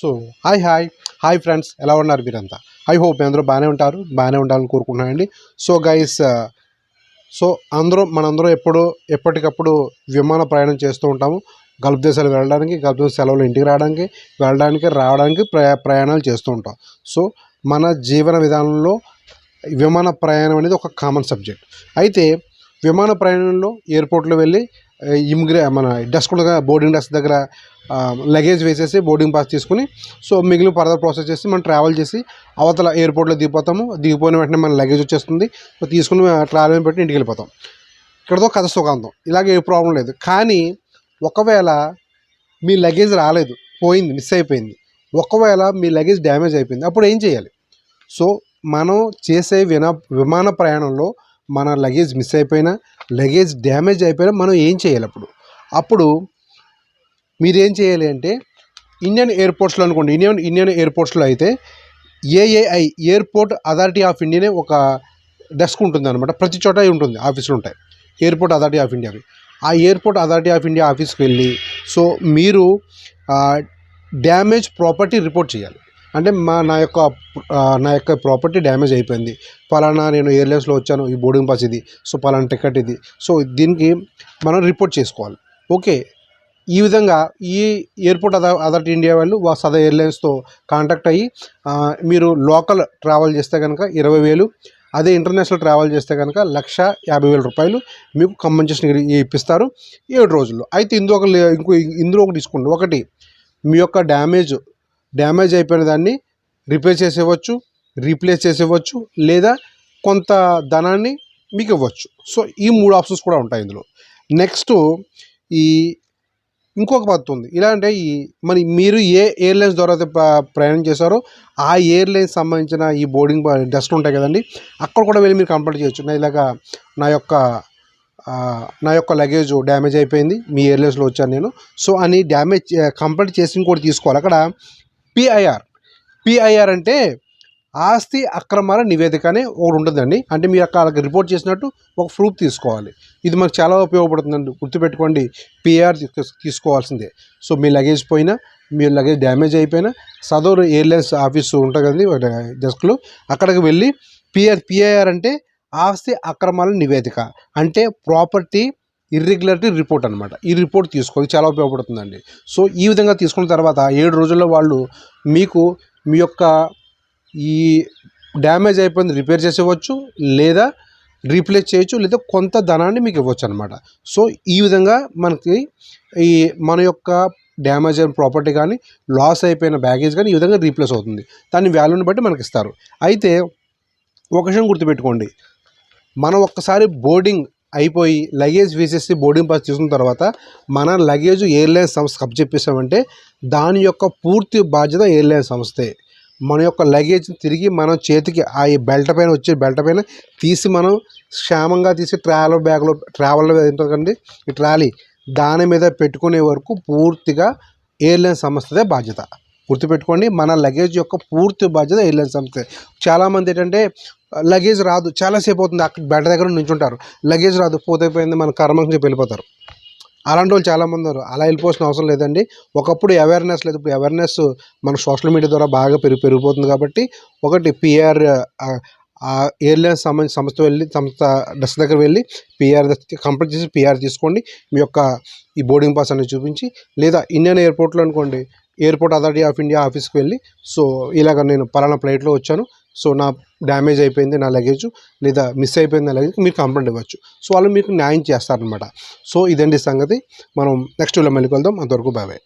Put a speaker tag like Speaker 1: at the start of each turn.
Speaker 1: So hi hi. Hi friends ఎలా ఉన్నారు మీరంతా? ఐ హోప్ అందరూ బాగానే ఉంటారు బాగానే ఉండాలని కోరుకుంటున్నానండి. సో గైస్ సో అందరూ మనందరం ఎప్పుడు ఎప్పటికప్పుడు విమాన ప్రయాణం చేస్తూ ఉంటాము. గల్ఫ్ దేశాలు వెళ్ళడానికి గల్ఫ్ దేశ సెలవులు ఇంటికి రావడానికి వెళ్ళడానికి రావడానికి ప్రయా ప్రయాణాలు చేస్తూ ఉంటాం. సో మన జీవన విధానంలో విమాన ప్రయాణం అనేది ఒక కామన్ సబ్జెక్ట్ అయితే విమాన ప్రయాణంలో ఎయిర్పోర్ట్లో వెళ్ళి ఇమిగ్రే మన డెస్క్ ఉండగా బోర్డింగ్ డస్క్ దగ్గర లగేజ్ వేసేసి బోర్డింగ్ పాస్ తీసుకుని సో మిగిలిన ఫర్దర్ ప్రాసెస్ చేసి మనం ట్రావెల్ చేసి అవతల ఎయిర్పోర్ట్లో దిగిపోతాము. దిగిపోయిన వెంటనే మన లగేజ్ వచ్చేస్తుంది. సో తీసుకుని ట్రావెల్ పెట్టి ఇంటికి వెళ్ళిపోతాం. ఇక్కడతో కథ సుఖాంతం. ఇలాగే ఏ ప్రాబ్లం లేదు. కానీ ఒకవేళ మీ లగేజ్ రాలేదు పోయింది మిస్ అయిపోయింది. ఒకవేళ మీ లగేజ్ డ్యామేజ్ అయిపోయింది అప్పుడు ఏం చేయాలి? సో మనం చేసే వినా విమాన ప్రయాణంలో మన లగేజ్ మిస్ అయిపోయినా లగేజ్ డ్యామేజ్ అయిపోయినా మనం ఏం చేయాలి అప్పుడు? అప్పుడు మీరేం చేయాలి అంటే ఇండియన్ ఎయిర్పోర్ట్స్లో అనుకోండి ఇండియన్ ఇండియన్ ఎయిర్పోర్ట్స్లో అయితే ఏఏఐ ఎయిర్పోర్ట్ అథారిటీ ఆఫ్ ఇండియానే ఒక డెస్క్ ఉంటుంది అనమాట ప్రతి చోట ఉంటుంది ఆఫీసులు ఉంటాయి. ఎయిర్పోర్ట్ అథారిటీ ఆఫ్ ఇండియావి. ఆ ఎయిర్పోర్ట్ అథారిటీ ఆఫ్ ఇండియా ఆఫీస్కి వెళ్ళి సో మీరు డ్యామేజ్ ప్రాపర్టీ రిపోర్ట్ చేయాలి. అంటే మా నా యొక్క నా యొక్క ప్రాపర్టీ డ్యామేజ్ అయిపోయింది. పలానా నేను ఎయిర్లైన్స్లో వచ్చాను ఈ బోర్డింగ్ పాస్ ఇది సో పలానా టికెట్ ఇది. సో దీనికి మనం రిపోర్ట్ చేసుకోవాలి. ఓకే. ఈ విధంగా ఈ ఎయిర్పోర్ట్ అదర్ అథారిటీ ఇండియా వాళ్ళు వా- సదా ఎయిర్లైన్స్తో కాంటాక్ట్ అయ్యి మీరు లోకల్ ట్రావెల్ చేస్తే కనుక ఇరవై వేలు అదే ఇంటర్నేషనల్ ట్రావెల్ చేస్తే కనుక లక్ష యాభై వేల రూపాయలు మీకు కంపెన్సేషన్ ఇప్పిస్తారు ఏడు రోజుల్లో. అయితే ఇందులో ఒక ఇంకో ఇందులో ఒకటి తీసుకోండి. ఒకటి మీ యొక్క డ్యామేజ్ డ్యామేజ్ అయిపోయిన దాన్ని రిపేర్ చేసేవచ్చు రీప్లేస్ చేసేవచ్చు లేదా కొంత ధనాన్ని మీకు ఇవ్వచ్చు సో ఈ మూడు ఆప్షన్స్ కూడా ఉంటాయి ఇందులో. నెక్స్ట్ ఈ ఇంకొక పద్ధతి ఉంది. ఇలా అంటే ఈ మరి మీరు ఏ ఎయిర్లైన్స్ ద్వారా అయితే ప్రయాణం చేశారో ఆ ఎయిర్లైన్స్ సంబంధించిన ఈ బోర్డింగ్ డెస్క్ ఉంటాయి కదండి. అక్కడ కూడా వెళ్ళి మీరు కంప్లీట్ చేయొచ్చు. నా ఇలాగా నా యొక్క నా యొక్క లగేజ్ డ్యామేజ్ అయిపోయింది. మీ ఎయిర్లైన్స్లో వచ్చాను నేను. సో అని డ్యామేజ్ కంప్లీట్ చేసి ఇంకోటి తీసుకోవాలి. అక్కడ పిఐఆర్. పిఐఆర్ అంటే ఆస్తి అక్రమాల నివేదిక అనే ఒకటి ఉంటుందండి అంటే మీరు అక్కడ రిపోర్ట్ చేసినట్టు ఒక ప్రూఫ్ తీసుకోవాలి. ఇది మాకు చాలా ఉపయోగపడుతుందండి. గుర్తుపెట్టుకోండి పిఆర్ తీసుకోవాల్సిందే. సో మీ లగేజ్ పోయినా మీ లగేజ్ డ్యామేజ్ అయిపోయినా సదరు ఎయిర్లైన్స్ ఆఫీస్ ఉంటుంది కదండి డెస్క్లో అక్కడికి వెళ్ళి పిఆర్ పిఐఆర్ అంటే ఆస్తి అక్రమాల నివేదిక. అంటే ప్రాపర్టీ ఇర్రెగ్యులారిటీ రిపోర్ట్ అనమాట ఈ రిపోర్ట్ తీసుకోవాలి చాలా ఉపయోగపడుతుందండి. సో ఈ విధంగా తీసుకున్న తర్వాత ఏడు రోజుల్లో వాళ్ళు మీకు మీ యొక్క ఈ డ్యామేజ్ అయిపోయింది రిపేర్ చేసేవచ్చు లేదా రీప్లేస్ చేయొచ్చు లేదా కొంత ధనాన్ని మీకు ఇవ్వచ్చు అనమాట సో ఈ విధంగా మనకి ఈ మన యొక్క డ్యామేజ్ అయిన ప్రాపర్టీ కానీ లాస్ అయిపోయిన బ్యాగేజ్ కానీ ఈ విధంగా రీప్లేస్ అవుతుంది. దాని వాల్యూని బట్టి మనకి ఇస్తారు. అయితే ఒక విషయం గుర్తుపెట్టుకోండి. మనం ఒక్కసారి బోర్డింగ్ అయిపోయి లగేజ్ వేసేసి బోర్డింగ్ పాస్ తీసుకున్న తర్వాత మన లగేజ్ ఎయిర్లైన్ సంస్థ కప్ చెప్పేసామంటే దాని యొక్క పూర్తి బాధ్యత ఎయిర్లైన్ సంస్థే. మన యొక్క లగేజ్ తిరిగి మనం చేతికి ఆ బెల్ట్ పైన వచ్చే బెల్ట్ పైన తీసి మనం క్షేమంగా తీసి ట్రావెల్ బ్యాగ్లో ట్రావెల్లో ఏంటండి ఈ ట్రాలీ దాని మీద పెట్టుకునే వరకు పూర్తిగా ఎయిర్లైన్ సంస్థదే బాధ్యత. గుర్తుపెట్టుకోండి మన లగేజ్ యొక్క పూర్తి బాధ్యత ఎయిర్లైన్ సంస్థ. చాలామంది ఏంటంటే లగేజ్ రాదు చాలాసేపు అవుతుంది అక్కడ బెడ్ దగ్గర నించుంటారు. లగేజ్ రాదు పోతే పోయింది మన కర్మకి చెప్పి వెళ్ళిపోతారు. అలాంటి వాళ్ళు చాలామంది ఉన్నారు. అలా వెళ్ళిపోవాల్సిన అవసరం లేదండి. ఒకప్పుడు అవేర్నెస్ లేదు. ఇప్పుడు అవేర్నెస్ మన సోషల్ మీడియా ద్వారా బాగా పెరిగి పెరిగిపోతుంది కాబట్టి ఒకటి పిఆర్ ఆ ఎయిర్లైన్స్ సంబంధించిన సంస్థ వెళ్ళి సంస్థ డెస్క్ దగ్గర వెళ్ళి పిఆర్ కంప్లీట్ చేసి పిఆర్ తీసుకోండి. మీ యొక్క ఈ బోర్డింగ్ పాస్ అనేది చూపించి లేదా ఇండియన్ ఎయిర్పోర్ట్లో అనుకోండి ఎయిర్పోర్ట్ అథారిటీ ఆఫ్ ఇండియా ఆఫీస్కి వెళ్ళి సో ఇలాగ నేను పలానా ఫ్లైట్లో వచ్చాను. సో నా డ్యామేజ్ అయిపోయింది నా లగేజ్ లేదా మిస్ అయిపోయింది నా లగేజ్ మీరు కంప్లైంట్ ఇవ్వచ్చు. సో వాళ్ళు మీకు న్యాయం చేస్తారనమాట సో ఇదండి సంగతి. మనం నెక్స్ట్ వీళ్ళ మళ్ళీ కలుద్దాం. అంతవరకు బాబాయ్